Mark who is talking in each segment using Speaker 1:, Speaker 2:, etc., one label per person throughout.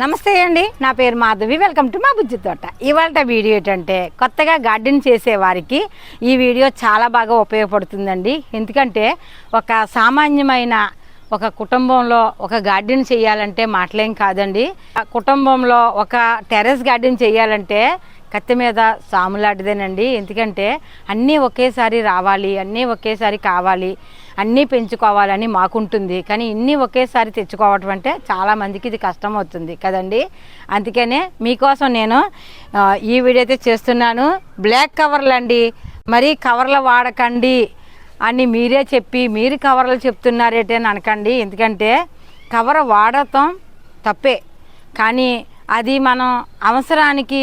Speaker 1: నమస్తే అండి నా పేరు మాధవి. వెల్కమ్ టు మా బుజ్జి తోట. ఇవాళ వీడియో ఏంటంటే కొత్తగా గార్డెన్ చేసే వారికి ఈ వీడియో చాలా బాగా ఉపయోగపడుతుందండి. ఎందుకంటే ఒక సామాన్యమైన ఒక కుటుంబంలో ఒక గార్డెన్ చేయాలంటే మాటలేం కాదండి. ఆ కుటుంబంలో ఒక టెర్రస్ గార్డెన్ చేయాలంటే కత్తి మీద సాములాంటిదేనండి. ఎందుకంటే అన్నీ ఒకేసారి రావాలి అన్నీ ఒకేసారి కావాలి. అన్నీ పెంచుకోవాలని మాకుంటుంది. కానీ ఇన్ని ఒకేసారి తెచ్చుకోవటం అంటే చాలామందికి ఇది కష్టం అవుతుంది కదండి. అందుకనే మీకోసం నేను ఈ వీడియో అయితే చేస్తున్నాను. బ్లాక్ కవర్లు అండి. మరి కవర్లు వాడకండి అని మీరే చెప్పి మీరు కవర్లు చెప్తున్నారేటే అని అనకండి. ఎందుకంటే కవర్ వాడటం తప్పే. కానీ అది మనం అవసరానికి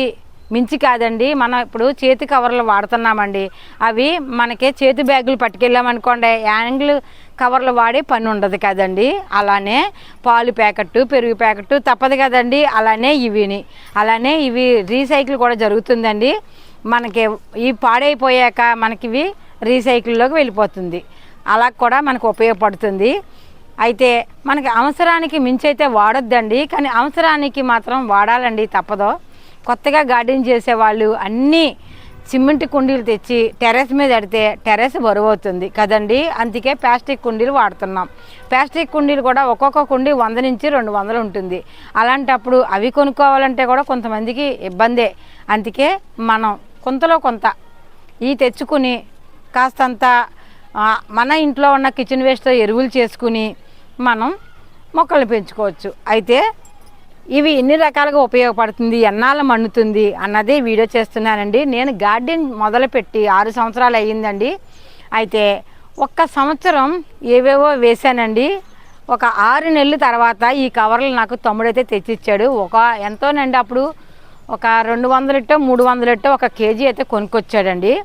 Speaker 1: మించి కాదండి. మనం ఇప్పుడు చేతి కవర్లు వాడుతున్నామండి. అవి మనకి చేతి బ్యాగులు పట్టుకెళ్ళామనుకోండి యాంగిల్ కవర్లు వాడే పని ఉండదు కదండి. అలానే పాలు ప్యాకెట్ పెరుగు ప్యాకెట్ తప్పదు కదండి. అలానే ఇవిని. అలానే ఇవి రీసైకిల్ కూడా జరుగుతుందండి. మనకి ఈ పాడైపోయాక మనకి ఇవి రీసైకిల్లోకి వెళ్ళిపోతుంది. అలా కూడా మనకు ఉపయోగపడుతుంది. అయితే మనకి అవసరానికి మించి అయితే వాడొద్దండి. కానీ అవసరానికి మాత్రం వాడాలండి తప్పదు. కొత్తగా గార్డెన్ చేసేవాళ్ళు అన్నీ సిమెంట్ కుండీలు తెచ్చి టెర్రస్ మీద పెడితే టెర్రస్ బరువు అవుతుంది కదండి? అందుకే ప్లాస్టిక్ కుండీలు వాడుతున్నాం. ప్లాస్టిక్ కుండీలు కూడా ఒక్కొక్క కుండీ వంద నుంచి రెండు వందలు ఉంటుంది. అలాంటప్పుడు అవి కొనుక్కోవాలంటే కూడా కొంతమందికి ఇబ్బందే. అందుకే మనం కొంతలో కొంత ఈ తెచ్చుకుని కాస్తంత మన ఇంట్లో ఉన్న కిచెన్ వేస్ట్తో ఎరువులు చేసుకుని మనం మొక్కలు పెంచుకోవచ్చు. అయితే ఇవి ఎన్ని రకాలుగా ఉపయోగపడుతుంది ఎన్నాళ్ళు మన్నుతుంది అన్నది వీడియో చేస్తున్నానండి. నేను గార్డెన్ మొదలుపెట్టి ఆరు సంవత్సరాలు అయ్యిందండి. అయితే ఒక్క సంవత్సరం ఏవేవో వేశానండి. ఒక ఆరు నెలల తర్వాత ఈ కవర్లు నాకు తమ్ముడైతే తెచ్చిచ్చాడు. ఒక ఎంతోనండి అప్పుడు? ఒక రెండు వందలెట్టో మూడు వందలెట్టో ఒక కేజీ అయితే కొనుక్కొచ్చాడండి.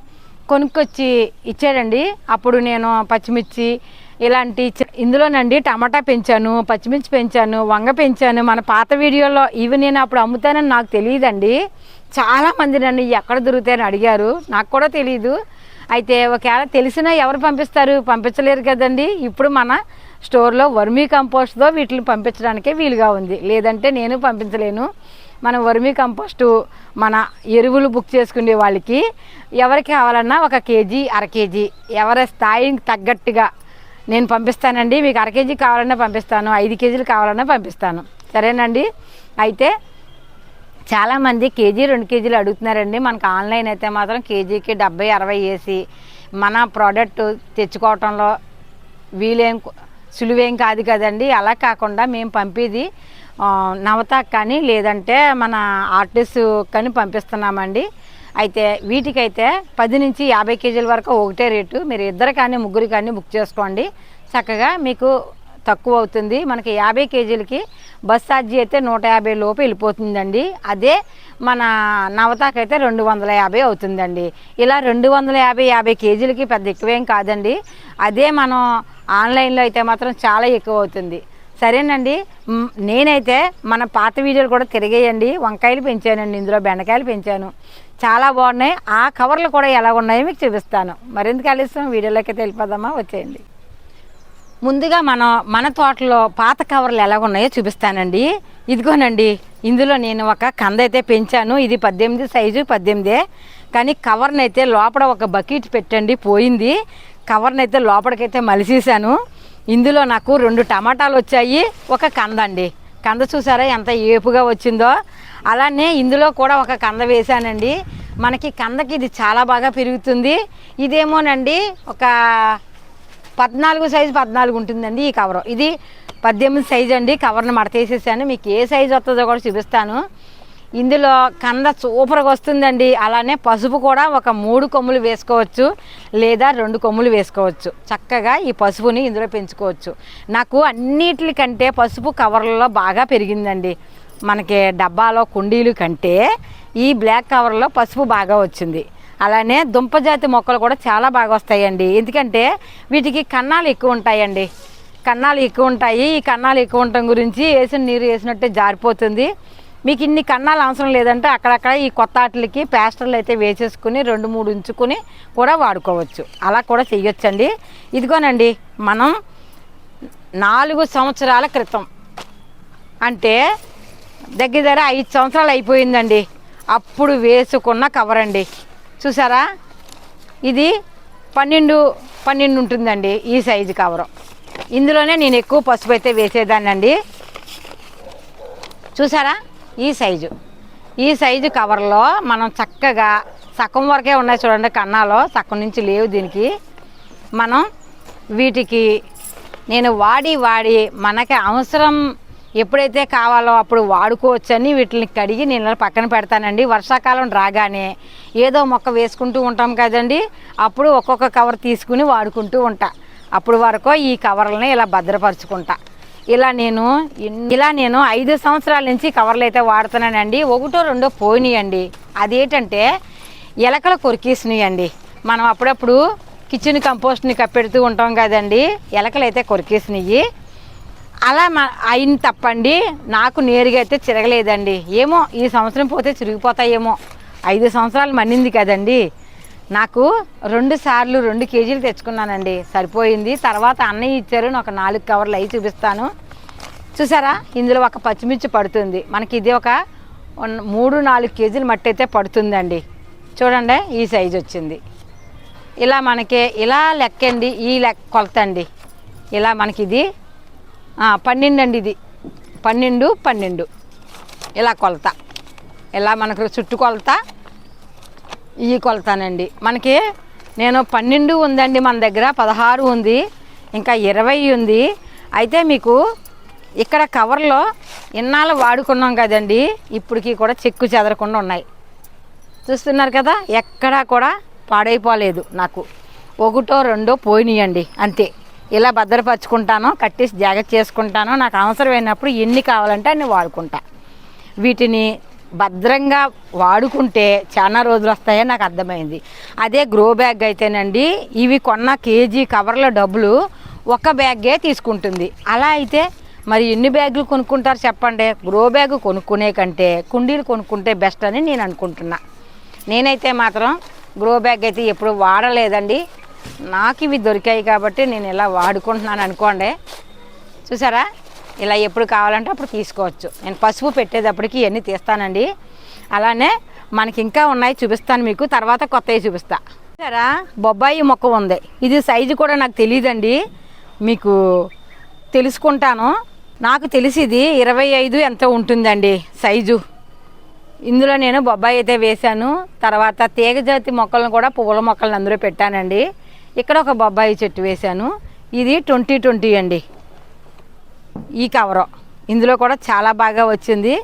Speaker 1: కొనుక్కొచ్చి ఇచ్చాడండి. అప్పుడు నేను పచ్చిమిర్చి ఇలాంటి ఇందులోనండి టమాటా పెంచాను పచ్చిమిర్చి పెంచాను వంగ పెంచాను. మన పాత వీడియోలో ఇవి నేను అప్పుడు అమ్ముతానని నాకు తెలియదండి. చాలా మంది నన్ను ఎక్కడ దొరుకుతాయని అడిగారు. నాకు కూడా తెలియదు అయితే ఒకవేళ తెలిసినా ఎవరు పంపిస్తారు? పంపించలేరు కదండి. ఇప్పుడు మన స్టోర్లో వర్మీ కంపోస్ట్తో వీటిని పంపించడానికే వీలుగా ఉంది. లేదంటే నేను పంపించలేను. మన వర్మీ కంపోస్టు మన ఎరువులు బుక్ చేసుకునే వాళ్ళకి ఎవరికి కావాలన్నా ఒక కేజీ అర కేజీ ఎవరి స్థాయికి తగ్గట్టుగా నేను పంపిస్తానండి. మీకు అర కేజీ కావాలన్నా పంపిస్తాను. ఐదు కేజీలు కావాలన్నా పంపిస్తాను. సరేనండి? అయితే చాలామంది కేజీ రెండు కేజీలు అడుగుతున్నారండి. మనకు ఆన్లైన్ అయితే మాత్రం కేజీకి డెబ్బై అరవై వేసి మన ప్రోడక్ట్ తెచ్చుకోవటంలో వీలేం సులువేం కాదు కదండి. అలా కాకుండా మేము పంపేది ఆ, కానీ లేదంటే మన ఆర్టిస్ట్ కానీ పంపిస్తున్నామండి. అయితే వీటికైతే పది నుంచి యాభై కేజీల వరకు ఒకటే రేటు. మీరు ఇద్దరు కానీ ముగ్గురు కానీ బుక్ చేసుకోండి. చక్కగా మీకు తక్కువ అవుతుంది. మనకి యాభై కేజీలకి బస్ ఛార్జీ అయితే నూట యాభై లోపు వెళ్ళిపోతుందండి. అదే మన నవతాకైతే అయితే రెండు వందల యాభై అవుతుందండి. ఇలా రెండు వందల యాభై యాభై కేజీలకి పెద్ద ఎక్కువేం కాదండి. అదే మనం ఆన్లైన్లో అయితే మాత్రం చాలా ఎక్కువ అవుతుంది. సరేనండి. నేనైతే మన పాత వీడియోలు కూడా తిరిగేయండి. వంకాయలు పెంచానండి. ఇందులో బెండకాయలు పెంచాను. చాలా బాగున్నాయి. ఆ కవర్లు కూడా ఎలా ఉన్నాయో మీకు చూపిస్తాను. మరింత కలిస్తాం వీడియోలోకి అయితే వెళ్ళిపోదామా? వచ్చేయండి. ముందుగా మనం మన తోటలో పాత కవర్లు ఎలా ఉన్నాయో చూపిస్తానండి. ఇదిగోనండి ఇందులో నేను ఒక కంద అయితే పెంచాను. ఇది పద్దెనిమిది సైజు పద్దెనిమిదే. కానీ కవర్ని అయితే లోపల ఒక బకెట్ పెట్టండి పోయింది. కవర్ని అయితే లోపలికైతే మలిసేసాను ఇందులో నాకు రెండు టమాటాలు వచ్చాయి ఒక కంద అండి కంద చూసారా? ఎంత ఏపుగా వచ్చిందో? అలానే ఇందులో కూడా ఒక కంద వేశానండి. మనకి కందకి ఇది చాలా బాగా పెరుగుతుంది. ఇదేమోనండి ఒక పద్నాలుగు సైజు పద్నాలుగు ఉంటుందండి ఈ కవర్. ఇది పద్దెనిమిది సైజు అండి. కవర్ని మడతేసేసాను. మీకు ఏ సైజు వస్తుందో కూడా చూపిస్తాను. ఇందులో కంద సూపర్గా వస్తుందండి. అలానే పసుపు కూడా ఒక మూడు కొమ్ములు వేసుకోవచ్చు లేదా రెండు కొమ్ములు వేసుకోవచ్చు. చక్కగా ఈ పసుపుని ఇందులో పెంచుకోవచ్చు. నాకు అన్నిటికంటే పసుపు కవర్లలో బాగా పెరిగిందండి. మనకి డబ్బాలో కుండీలు కంటే ఈ బ్లాక్ కవర్లో పసుపు బాగా వచ్చింది. అలానే దుంపజాతి మొక్కలు కూడా చాలా బాగా వస్తాయండి. ఎందుకంటే వీటికి కన్నాలు ఎక్కువ ఉంటాయండి. కన్నాలు ఎక్కువ ఉంటాయి. ఈ కన్నాలు ఎక్కువ ఉండటం గురించి వేసిన నీరు వేసినట్టే జారిపోతుంది. మీకు ఇన్ని కన్నాలు అవసరం లేదంటే అక్కడక్కడ ఈ కొత్త ఆటలకి ప్లాస్టర్లు అయితే వేసేసుకుని రెండు మూడు ఉంచుకుని కూడా వాడుకోవచ్చు. అలా కూడా చేయొచ్చండి ఇదిగోనండి మనం నాలుగు సంవత్సరాల క్రితం అంటే దగ్గర దగ్గర ఐదు సంవత్సరాలు అయిపోయిందండి. అప్పుడు వేసుకున్న కవర్ అండి. చూసారా? ఇది పన్నెండు పన్నెండు ఉంటుందండి ఈ సైజు కవరు ఇందులోనే నేను ఎక్కువ పసుపు అయితే వేసేదాన్ని అండి చూసారా? ఈ సైజు. ఈ సైజు కవర్లో మనం చక్కగా సగం వరకే ఉన్నాయి చూడండి కన్నాలో. సగం నుంచి లేవు దీనికి. మనం వీటికి నేను వాడి వాడి మనకి అవసరం ఎప్పుడైతే కావాలో అప్పుడు వాడుకోవచ్చని వీటిని కడిగి నేను పక్కన పెడతానండి. వర్షాకాలం రాగానే ఏదో మొక్క వేసుకుంటూ ఉంటాం కదండి. అప్పుడు ఒక్కొక్క కవర్ తీసుకుని వాడుకుంటూ ఉంటా. అప్పుడు వరకు ఈ కవర్లని ఇలా భద్రపరుచుకుంటా. ఇలా నేను ఇలా నేను ఐదు సంవత్సరాల నుంచి కవర్లు అయితే వాడుతున్నానండి. ఒకటో రెండో పోయినాయండి. అదేంటంటే ఎలకలు కొరికేసినాయండి మనం అప్పుడప్పుడు కిచెన్ కంపోస్ట్ని కప్పెడుతూ ఉంటాం కదండి. ఎలకలు అయితే కొరికేసినాయి అలా మా అయిన తప్పండి. నాకు నేరుగా అయితే చిరగలేదండి. ఏమో ఈ సంవత్సరం పోతే చిరిగిపోతాయేమో. ఐదు సంవత్సరాలు మన్నింది కదండి. నాకు రెండు సార్లు రెండు కేజీలు తెచ్చుకున్నానండి. సరిపోయింది. తర్వాత అన్నయ్య ఇచ్చారు. నేను ఒక నాలుగు కవర్లు అవి చూపిస్తాను. చూసారా? ఇందులో ఒక పచ్చిమిర్చి పడుతుంది. మనకి ఇది ఒక మూడు నాలుగు కేజీలు మట్టి అయితే పడుతుందండి. చూడండి ఈ సైజు వచ్చింది. ఇలా మనకి ఇలా లెక్కండి. ఈ లెక్క కొలత అండి ఇలా మనకి ఇది పన్నెండు అండి ఇది. పన్నెండు పన్నెండు. ఇలా కొలత. ఇలా మనకు చుట్టు కొలత. ఈ కొలతానండి. మనకి నేను పన్నెండు ఉందండి మన దగ్గర పదహారు ఉంది ఇంకా ఇరవై ఉంది. అయితే మీకు ఇక్కడ కవర్లో ఇన్నాళ్ళు వాడుకున్నాం కదండి ఇప్పటికి కూడా చెక్కు చెదరకుండా ఉన్నాయి. చూస్తున్నారు కదా ఎక్కడా కూడా పాడైపోలేదు నాకు. ఒకటో రెండో పోయినాయండి అంతే. ఇలా భద్రపరుచుకుంటాను కట్టేసి జాగ్రత్త చేసుకుంటాను. నాకు అవసరమైనప్పుడు ఎన్ని కావాలంటే అన్ని వాడుకుంటా. వీటిని భద్రంగా వాడుకుంటే చాలా రోజులు వస్తాయని నాకు అర్థమైంది. అదే గ్రో బ్యాగ్ అయితేనండి ఇవి కొన్న కేజీ కవర్ల డబ్బులు ఒక బ్యాగే తీసుకుంటుంది. అలా అయితే మరి ఎన్ని బ్యాగులు కొనుక్కుంటారు చెప్పండి? గ్రో బ్యాగ్ కొనుక్కునే కంటే కుండీలు కొనుక్కుంటే బెస్ట్ అని నేను అనుకుంటున్నా. నేనైతే మాత్రం గ్రో బ్యాగ్ అయితే ఎప్పుడు వాడలేదండి. నాకు ఇవి దొరికాయి కాబట్టి నేను ఇలా వాడుకుంటున్నాను అనుకోండి. చూసారా? ఇలా ఎప్పుడు కావాలంటే అప్పుడు తీసుకోవచ్చు. నేను పసుపు పెట్టేటప్పటికి ఇవన్నీ తీస్తానండి. అలానే మనకి ఇంకా ఉన్నాయి చూపిస్తాను మీకు. తర్వాత కొత్తవి చూపిస్తా. చూసారా? బొబ్బాయి మొక్క ఉంది. ఇది సైజు కూడా నాకు తెలియదండి మీకు తెలుసుకుంటాను. నాకు తెలిసిది ఇరవై ఐదు ఎంత ఉంటుందండి సైజు. ఇందులో నేను బొబ్బాయి అయితే వేశాను. తర్వాత తీగజాతి మొక్కలను కూడా పువ్వుల మొక్కలను అందులో పెట్టానండి. ఇక్కడ ఒక బొబ్బాయి చెట్టు వేశాను. ఇది ట్వంటీ ట్వంటీ అండి. ఈ కవరు. ఇందులో కూడా చాలా బాగా వచ్చింది.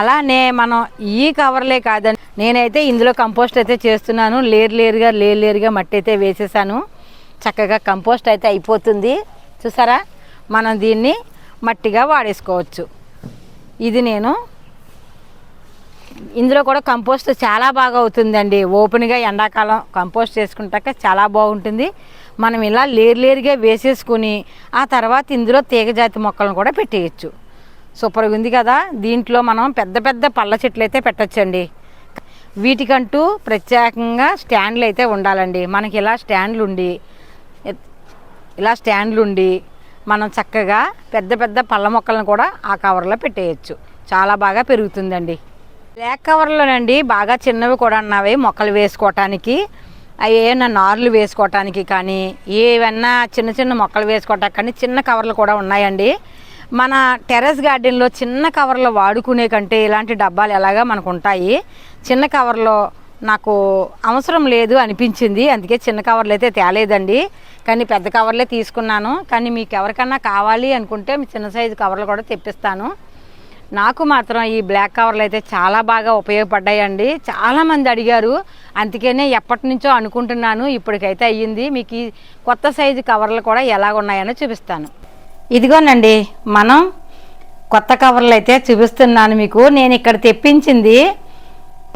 Speaker 1: అలానే మనం ఈ కవర్లే కాదండి నేనైతే ఇందులో కంపోస్ట్ అయితే చేస్తున్నాను. లేరు లేరుగా లేరు లేరుగా మట్టి అయితే వేసేసాను. చక్కగా కంపోస్ట్ అయితే అయిపోతుంది. చూసారా? మనం దీన్ని మట్టిగా వాడేసుకోవచ్చు. ఇది నేను. ఇందులో కూడా కంపోస్ట్ చాలా బాగా అవుతుందండి. ఓపెన్గా ఎండాకాలం కంపోస్ట్ చేసుకుంటాక చాలా బాగుంటుంది. మనం ఇలా లేరు లేరుగా వేసేసుకుని ఆ తర్వాత ఇందులో తీగజాతి మొక్కలను కూడా పెట్టేయచ్చు. సూపర్గా ఉంది కదా? దీంట్లో మనం పెద్ద పెద్ద పళ్ళ చెట్లు అయితే పెట్టచ్చండి. వీటికంటూ ప్రత్యేకంగా స్టాండ్లు అయితే ఉండాలండి. మనకి ఇలా స్టాండ్లు ఉండి ఇలా స్టాండ్లు ఉండి మనం చక్కగా పెద్ద పెద్ద పళ్ళ మొక్కలను కూడా ఆ కవర్లో పెట్టేయచ్చు. చాలా బాగా పెరుగుతుందండి. బ్లాక్ కవర్లోనండి బాగా చిన్నవి కూడా ఉన్నవి మొక్కలు వేసుకోవటానికి. ఏమైనా నార్లు వేసుకోవటానికి కానీ ఏవన్నా చిన్న చిన్న మొక్కలు వేసుకోవటానికి కానీ చిన్న కవర్లు కూడా ఉన్నాయండి. మన టెర్రస్ గార్డెన్లో చిన్న కవర్లు వాడుకునే కంటే ఇలాంటి డబ్బాలు ఎలాగా మనకు ఉంటాయి చిన్న కవర్లో నాకు అవసరం లేదు అనిపించింది. అందుకే చిన్న కవర్లు అయితే తేలేదండి. కానీ పెద్ద కవర్లే తీసుకున్నాను. కానీ మీకు ఎవరికన్నా కావాలి అనుకుంటే మీ చిన్న సైజు కవర్లు కూడా తెప్పిస్తాను. నాకు మాత్రం ఈ బ్లాక్ కవర్లు అయితే చాలా బాగా ఉపయోగపడ్డాయండి. చాలామంది అడిగారు. అందుకనే ఎప్పటి నుంచో అనుకుంటున్నాను. ఇప్పటికైతే అయ్యింది. మీకు ఈ కొత్త సైజు కవర్లు కూడా ఎలాగ ఉన్నాయని చూపిస్తాను. ఇదిగోనండి మనం కొత్త కవర్లు అయితే చూపిస్తున్నాను మీకు. నేను ఇక్కడ తెప్పించింది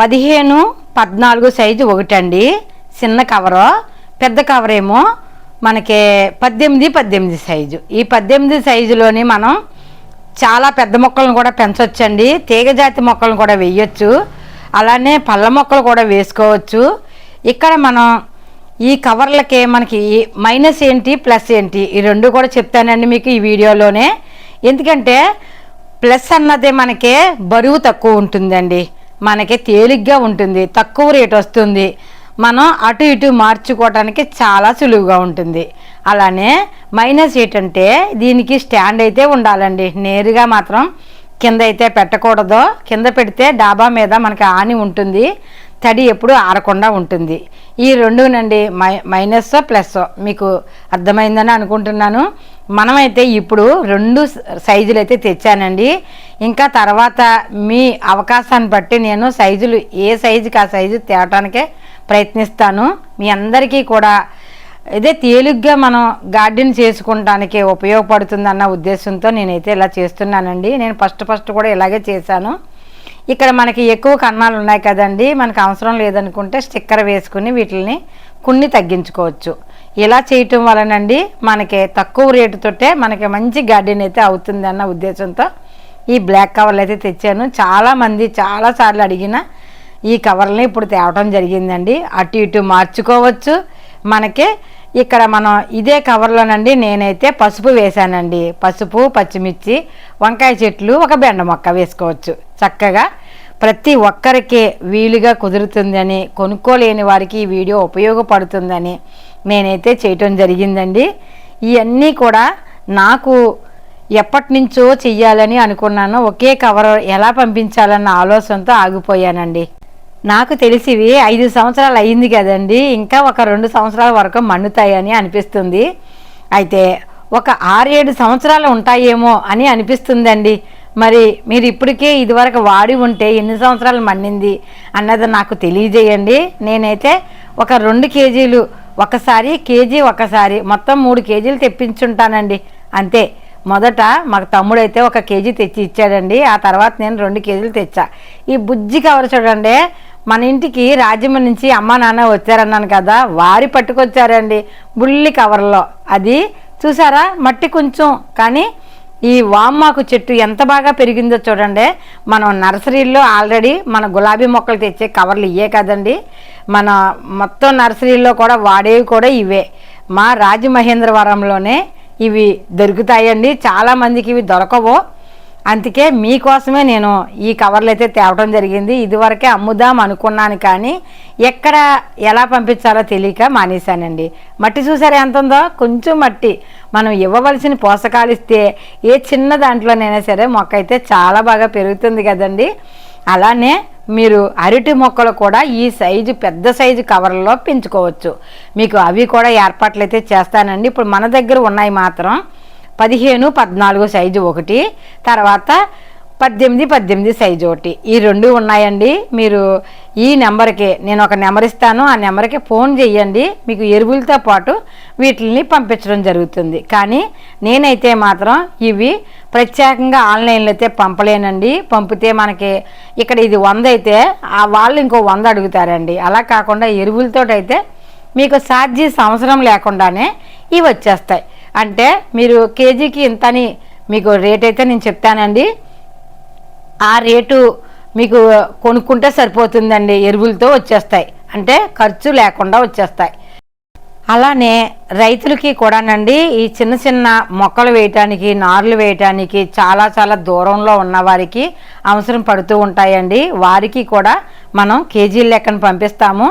Speaker 1: పదిహేను పద్నాలుగు సైజు ఒకటండి. చిన్న కవరు. పెద్ద కవర్ ఏమో మనకి పద్దెనిమిది పద్దెనిమిది సైజు. ఈ పద్దెనిమిది సైజులోని మనం చాలా పెద్ద మొక్కలను కూడా పెంచవచ్చండి తీగజాతి మొక్కలను కూడా వేయొచ్చు. అలానే పళ్ళ మొక్కలు కూడా వేసుకోవచ్చు. ఇక్కడ మనం ఈ కవర్లకి మనకి మైనస్ ఏంటి ప్లస్ ఏంటి ఈ రెండు కూడా చెప్తానండి మీకు ఈ వీడియోలోనే. ఎందుకంటే ప్లస్ అన్నది మనకి బరువు తక్కువ ఉంటుందండి. మనకి తేలిగ్గా ఉంటుంది తక్కువ రేట్ వస్తుంది. మనం అటు ఇటు మార్చుకోవడానికి చాలా సులువుగా ఉంటుంది. అలానే మైనస్ ఏంటంటే దీనికి స్టాండ్ అయితే ఉండాలండి. నేరుగా మాత్రం కింద అయితే పెట్టకూడదు. కింద పెడితే డాబా మీద మనకి ఆని ఉంటుంది. తడి ఎప్పుడు ఆరకుండా ఉంటుంది. ఈ రెండునండి మై మైనస్ ప్లస్ మీకు అర్థమైందని అనుకుంటున్నాను. మనమైతే ఇప్పుడు రెండు సైజులు అయితే తెచ్చానండి. ఇంకా తర్వాత మీ అవకాశాన్ని బట్టి నేను సైజులు ఏ సైజుకి ఆ సైజు తేవటానికే ప్రయత్నిస్తాను. మీ అందరికీ కూడా ఇదే తేలిగ్గా మనం గార్డెన్ చేసుకుంటానికి ఉపయోగపడుతుందన్న ఉద్దేశంతో నేనైతే ఇలా చేస్తున్నానండి. నేను ఫస్ట్ ఫస్ట్ కూడా ఇలాగే చేశాను. ఇక్కడ మనకి ఎక్కువ కన్నాలు ఉన్నాయి కదండి. మనకు అవసరం లేదనుకుంటే స్టిక్కర్ వేసుకుని వీటిని కొన్ని తగ్గించుకోవచ్చు. ఇలా చేయటం వలనండి మనకి తక్కువ రేటుతోటే మనకి మంచి గార్డెన్ అయితే అవుతుంది అన్న ఉద్దేశంతో ఈ బ్లాక్ కవర్లు అయితే తెచ్చాను. చాలామంది చాలాసార్లు అడిగిన ఈ కవర్ని ఇప్పుడు తేవటం జరిగిందండి. అటు ఇటు మార్చుకోవచ్చు. మనకి ఇక్కడ మనం ఇదే కవర్లోనండి నేనైతే పసుపు వేశానండి. పసుపు పచ్చిమిర్చి వంకాయ చెట్లు ఒక బెండ మొక్క వేసుకోవచ్చు. చక్కగా ప్రతి ఒక్కరికి వీలుగా కుదురుతుందని కొనుక్కోలేని వారికి ఈ వీడియో ఉపయోగపడుతుందని నేనైతే చేయటం జరిగిందండి. ఇవన్నీ కూడా నాకు ఎప్పటి నుంచో చెయ్యాలని అనుకున్నాను. ఒకే కవర్ ఎలా పంపించాలన్న ఆలోచనతో ఆగిపోయానండి. నాకు తెలిసివి ఐదు సంవత్సరాలు అయింది కదండి. ఇంకా ఒక రెండు సంవత్సరాల వరకు మన్నుతాయని అనిపిస్తుంది. అయితే ఒక ఆరేడు సంవత్సరాలు ఉంటాయేమో అని అనిపిస్తుందండి. మరి మీరు ఇప్పటికే ఇదివరకు వాడి ఉంటే ఎన్ని సంవత్సరాలు మన్నింది అన్నది నాకు తెలియజేయండి. నేనైతే ఒక రెండు కేజీలు ఒకసారి కేజీ ఒకసారి మొత్తం మూడు కేజీలు తెప్పించుంటానండి. అంతే. మొదట మాకు తమ్ముడైతే ఒక కేజీ తెచ్చి ఇచ్చాడండి. ఆ తర్వాత నేను రెండు కేజీలు తెచ్చా. ఈ బుజ్జి కవర్ చూడండి. మన ఇంటికి రాజ్యం నుంచి అమ్మ నాన్న వచ్చారన్నాను కదా వారి పట్టుకొచ్చారండి బుల్లి కవర్లో. అది చూసారా? మట్టి కొంచెం. కానీ ఈ వామ్మాకు చెట్టు ఎంత బాగా పెరిగిందో చూడండి. మనం నర్సరీల్లో ఆల్రెడీ మన గులాబీ మొక్కలు తెచ్చే కవర్లు ఇవే కదండి. మన మొత్తం నర్సరీల్లో కూడా వాడేవి కూడా ఇవే. మా రాజమహేంద్రవరంలోనే ఇవి దొరుకుతాయండి. చాలామందికి ఇవి దొరకవు. అందుకే మీకోసమే నేను ఈ కవర్లు అయితే తేవడం జరిగింది. ఇదివరకే అమ్ముదాం అనుకున్నాను కానీ ఎక్కడ ఎలా పంపించాలో తెలియక మానేశానండి. మట్టి చూసారా ఎంత ఉందో కొంచెం మట్టి. మనం ఇవ్వవలసిన పోషకాలు ఇస్తే ఏ చిన్న దాంట్లోనైనా సరే మొక్క అయితే చాలా బాగా పెరుగుతుంది కదండి. అలానే మీరు అరటి మొక్కలు కూడా ఈ సైజు పెద్ద సైజు కవర్లలో పెంచుకోవచ్చు. మీకు అవి కూడా ఏర్పాట్లు అయితే చేస్తానండి. ఇప్పుడు మన దగ్గర ఉన్నాయి మాత్రం. పదిహేను పద్నాలుగు సైజు ఒకటి తర్వాత పద్దెనిమిది పద్దెనిమిది సైజు ఒకటి. ఈ రెండు ఉన్నాయండి. మీరు ఈ నెంబర్కి నేను ఒక నెంబర్ ఇస్తాను ఆ నెంబర్కి ఫోన్ చేయండి మీకు ఎరువులతో పాటు వీటిని పంపించడం జరుగుతుంది. కానీ నేనైతే మాత్రం ఇవి ప్రత్యేకంగా ఆన్లైన్లో అయితే పంపలేనండి. పంపితే మనకి ఇక్కడ ఇది వంద అయితే ఆ వాళ్ళు ఇంకో వంద అడుగుతారండి. అలా కాకుండా ఎరువులతో అయితే మీకు సాధ్య సంవత్సరం లేకుండానే ఇవి వచ్చేస్తాయి. అంటే మీరు కేజీకి ఇంత అని మీకు రేట్ అయితే నేను చెప్తానండి. ఆ రేటు మీకు కొనుక్కుంటే సరిపోతుందండి. ఎరువులతో వచ్చేస్తాయి. అంటే ఖర్చు లేకుండా వచ్చేస్తాయి. అలానే రైతులకి కూడానండి ఈ చిన్న చిన్న మొక్కలు వేయటానికి నార్లు వేయటానికి చాలా చాలా దూరంలో ఉన్న వారికి అవసరం పడుతూ ఉంటాయండి. వారికి కూడా మనం కేజీల లెక్కన పంపిస్తాము.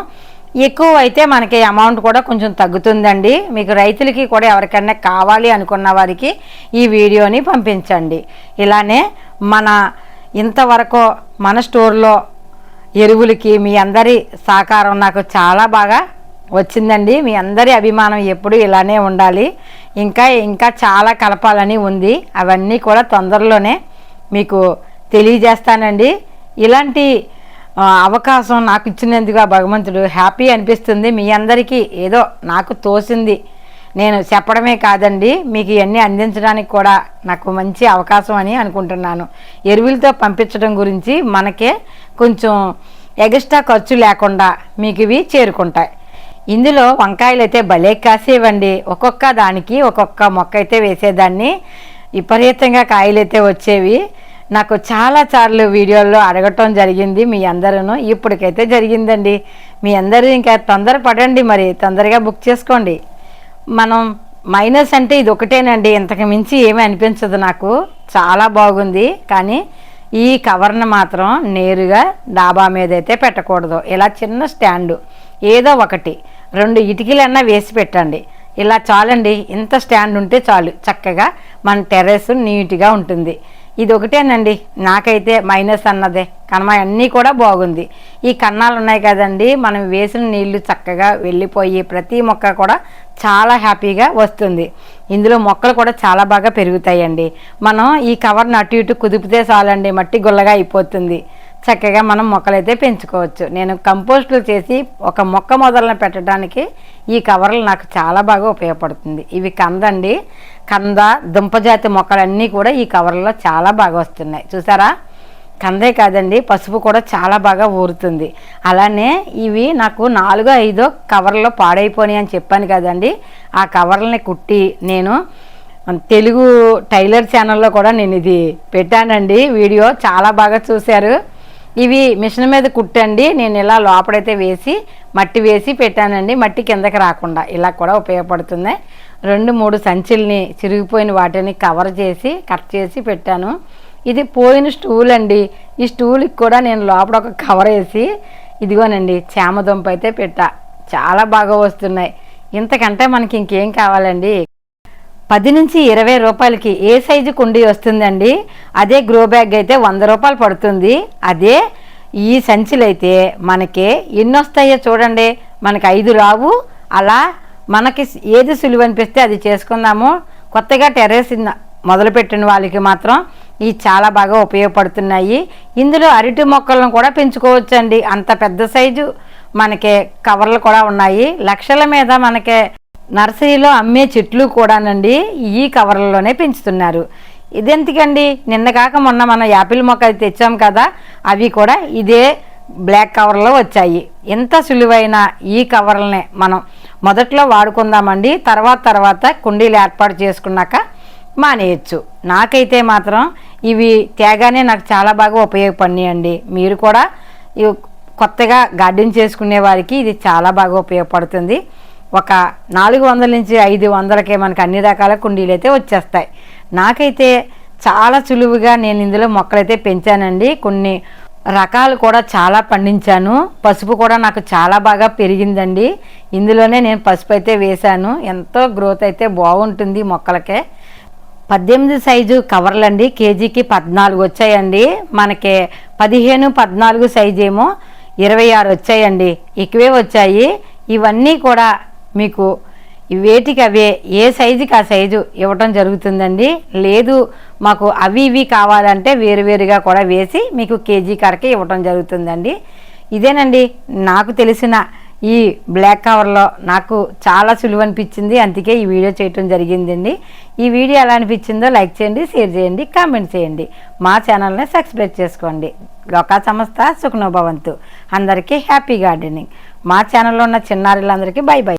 Speaker 1: ఎక్కువ అయితే మనకి అమౌంట్ కూడా కొంచెం తగ్గుతుందండి. మీకు రైతులకి కూడా ఎవరికైనా కావాలి అనుకున్న వారికి ఈ వీడియోని పంపించండి. ఇలానే మన ఇంతవరకు మన స్టోర్లో ఎరువులకి మీ అందరి సహకారం నాకు చాలా బాగా వచ్చిందండి. మీ అందరి అభిమానం ఎప్పుడు ఇలానే ఉండాలి. ఇంకా ఇంకా చాలా కలపాలని ఉంది. అవన్నీ కూడా తొందరలోనే మీకు తెలియజేస్తానండి. ఇలాంటి అవకాశం నాకు ఇచ్చినందుకు భగవంతుడు హ్యాపీ అనిపిస్తుంది. మీ అందరికీ ఏదో నాకు తోసింది. నేను చెప్పడమే కాదండి మీకు ఇవన్నీ అందించడానికి కూడా నాకు మంచి అవకాశం అని అనుకుంటున్నాను. ఎరువులతో పంపించడం గురించి మనకే కొంచెం ఎగస్ట్రా ఖర్చు లేకుండా మీకు ఇవి చేరుకుంటాయి. ఇందులో వంకాయలు అయితే భలే కాసేవండి. ఒక్కొక్క దానికి ఒక్కొక్క మొక్క అయితే వేసేదాన్ని. విపరీతంగా కాయలు అయితే వచ్చేవి. నాకు చాలా సార్లు వీడియోల్లో అడగటం జరిగింది మీ అందరూ ఇప్పటికైతే జరిగిందండి. మీ అందరూ ఇంకా తొందర పడండి మరి తొందరగా బుక్ చేసుకోండి. మనం మైనస్ అంటే ఇది ఒకటేనండి. ఇంతకు మించి ఏమీ అనిపించదు నాకు. చాలా బాగుంది. కానీ ఈ కవర్ను మాత్రం నేరుగా డాబా మీద అయితే పెట్టకూడదు. ఇలా చిన్న స్టాండు ఏదో ఒకటి రెండు ఇటుకలన్నా వేసి పెట్టండి. ఇలా చాలండి. ఇంత స్టాండ్ ఉంటే చాలు. చక్కగా మన టెర్రస్ నీట్గా ఉంటుంది. ఇది ఒకటేనండి నాకైతే మైనస్ అన్నదే. కనమ అన్నీ కూడా బాగుంది. ఈ కన్నాలు ఉన్నాయి కదండి మనం వేసిన నీళ్ళు చక్కగా వెళ్ళిపోయి ప్రతి మొక్క కూడా చాలా హ్యాపీగా వస్తుంది. ఇందులో మొక్కలు కూడా చాలా బాగా పెరుగుతాయండి. మనం ఈ కవర్ని అటు ఇటు కుదిపితే చాలండి మట్టి గుల్లగా అయిపోతుంది. చక్కగా మనం మొక్కలైతే పెంచుకోవచ్చు. నేను కంపోస్టులు చేసి ఒక మొక్క మొదలను పెట్టడానికి ఈ కవర్లు నాకు చాలా బాగా ఉపయోగపడుతుంది. ఇవి కందండి. కంద దుంపజాతి మొక్కలన్నీ కూడా ఈ కవర్లలో చాలా బాగా వస్తున్నాయి. చూసారా? కందే కాదండి పసుపు కూడా చాలా బాగా ఊరుతుంది. అలానే ఇవి నాకు నాలుగో ఐదో కవర్లో పాడైపోయి అని చెప్పాను కదండి. ఆ కవర్లని కుట్టి నేను తెలుగు టైలర్ ఛానల్లో కూడా నేను ఇది పెట్టానండి. వీడియో చాలా బాగా చూశారు. ఇవి మిషన్ మీద కుట్టండి నేను ఇలా లోపడైతే వేసి మట్టి వేసి పెట్టానండి. మట్టి కిందకి రాకుండా ఇలా కూడా ఉపయోగపడుతుంది. రెండు మూడు సంచుల్ని చిరిగిపోయిన వాటిని కవర్ చేసి కట్ చేసి పెట్టాను. ఇది పోయిన స్టూల్ అండి. ఈ స్టూల్కి కూడా నేను లోపల ఒక కవర్ వేసి ఇదిగోనండి చేమదుంప అయితే పెట్టా. చాలా బాగా వస్తున్నాయి. ఇంతకంటే మనకి ఇంకేం కావాలండి? పది నుంచి ఇరవై రూపాయలకి ఏ సైజు కుండీ వస్తుందండి? అదే గ్రో బ్యాగ్ అయితే వంద రూపాయలు పడుతుంది. అదే ఈ సంచులు అయితే మనకి ఎన్ని వస్తాయో చూడండి. మనకి ఐదు రావు. అలా మనకి ఏది సులువు అనిపిస్తే అది చేసుకుందాము. కొత్తగా టెర్రస్ మొదలుపెట్టిన వాళ్ళకి మాత్రం ఇవి చాలా బాగా ఉపయోగపడుతున్నాయి. ఇందులో అరటి మొక్కలను కూడా పెంచుకోవచ్చండి. అంత పెద్ద సైజు మనకి కవర్లు కూడా ఉన్నాయి. లక్షల మీద మనకి నర్సరీలో అమ్మే చెట్లు కూడానండి ఈ కవర్లలోనే పెంచుతున్నారు. ఇదెందుకండి? నిన్న కాక మొన్న మనం యాపిల్ మొక్క తెచ్చాం కదా అవి కూడా ఇదే బ్లాక్ కవర్లో వచ్చాయి. ఎంత సులువైన ఈ కవర్లనే మనం మొదట్లో వాడుకుందామండి తర్వాత తర్వాత కుండీలు ఏర్పాటు చేసుకున్నాక మానేయచ్చు. నాకైతే మాత్రం ఇవి తేగానే నాకు చాలా బాగా ఉపయోగపడినాయండి. మీరు కూడా ఇవి కొత్తగా గార్డెన్ చేసుకునే వారికి ఇది చాలా బాగా ఉపయోగపడుతుంది. ఒక నాలుగు వందల నుంచి ఐదు వందలకే మనకు అన్ని రకాల కుండీలు అయితే వచ్చేస్తాయి. నాకైతే చాలా సులువుగా నేను ఇందులో మొక్కలైతే పెంచానండి. కొన్ని రకాలు కూడా చాలా పండించాను. పసుపు కూడా నాకు చాలా బాగా పెరిగిందండి. ఇందులోనే నేను పసుపు అయితే వేశాను. ఎంతో గ్రోత్ అయితే బాగుంటుంది మొక్కలకే. పద్దెనిమిది సైజు కవర్లు అండి. కేజీకి పద్నాలుగు వచ్చాయండి. మనకి పదిహేను పద్నాలుగు సైజు ఏమో ఇరవై ఆరు వచ్చాయండి. ఎక్కువే వచ్చాయి. ఇవన్నీ కూడా మీకు వేటికి అవే ఏ సైజుకి ఆ సైజు ఇవ్వటం జరుగుతుందండి. లేదు మాకు అవి ఇవి కావాలంటే వేరువేరుగా కూడా వేసి మీకు కేజీ కరకే ఇవ్వటం జరుగుతుందండి. ఇదేనండి నాకు తెలిసిన ఈ బ్లాక్ కవర్లో నాకు చాలా సులువు అనిపించింది. అందుకే ఈ వీడియో చేయటం జరిగిందండి. ఈ వీడియో ఎలా అనిపించిందో లైక్ చేయండి షేర్ చేయండి కామెంట్ చేయండి. మా ఛానల్ని సబ్స్క్రైబ్ చేసుకోండి. లోకా సంస్థ సుఖనోభవంతు. అందరికీ హ్యాపీ గార్డెనింగ్. మా ఛానల్లో ఉన్న చిన్నారులందరికీ బై బై.